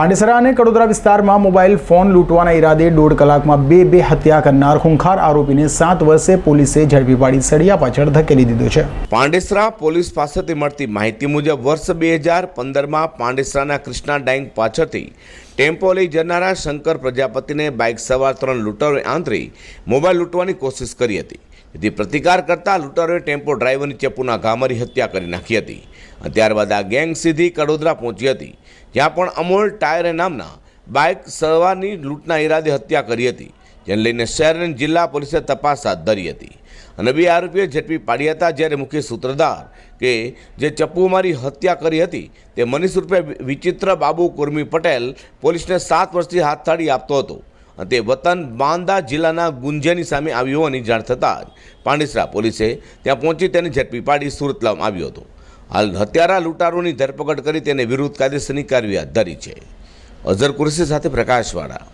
પાંડેસરા અને કડોદરા વિસ્તારમાં mobile phone લૂંટવાના ઈરાદે દોઢ કલાકમાં બે બે હત્યા કરનાર ખૂંખાર આરોપીને સાત વર્ષે પોલીસે ઝડપી પાડી સળિયા પાછળ ધકેલી દીધો છે. પાંડેસરા પોલીસ પાસેથી મળતી માહિતી મુજબ વર્ષ બે હજાર પંદરમાં પાંડેસરાના કૃષ્ણા ડાઈંગ પાછળથી ટેમ્પો લઈ જનારા શંકર પ્રજાપતિને બાઇક સવાર ત્રણ લૂંટરોએ આંતરી મોબાઈલ લૂંટવાની કોશિશ કરી હતી. જેથી પ્રતિકાર કરતા લૂંટરોએ ટેમ્પો ડ્રાઈવરની ચપ્પુના ઘા હત્યા કરી નાખી હતી. ત્યારબાદ આ ગેંગ સીધી કડોદરા પહોંચી હતી. જ્યાં પણ અમોલ ટાયરે નામના બાઇક સવારની લૂંટના ઈરાદે હત્યા કરી હતી, જેને લઈને શહેર અને જિલ્લા પોલીસે તપાસ હાથ ધરી હતી. અને બે આરોપીઓ ઝડપી પાડ્યા હતા, જ્યારે મુખ્ય સૂત્રધાર કે જે ચપ્પુ મારી હત્યા કરી હતી, તે મનીષ રૂપે વિચિત્ર બાબુ કુર્મી પટેલ પોલીસને સાત વર્ષથી હાથતાળી આપતો હતો. અને તે વતન બાંદા જિલ્લાના ગુંજેની સામે આવ્યો હોવાની જાણ થતાં જ પાંડેસરા પોલીસે ત્યાં પહોંચી તેને ઝડપી પાડી સુરત લાવવામાં આવ્યો હતો. હાલ હત્યારા લૂંટારોની ધરપકડ કરી તેને વિરુદ્ધ કાયદેસરની કાર્યવાહી હાથ ધરી છે. અઝર કુરેશી સાથે પ્રકાશવાળા.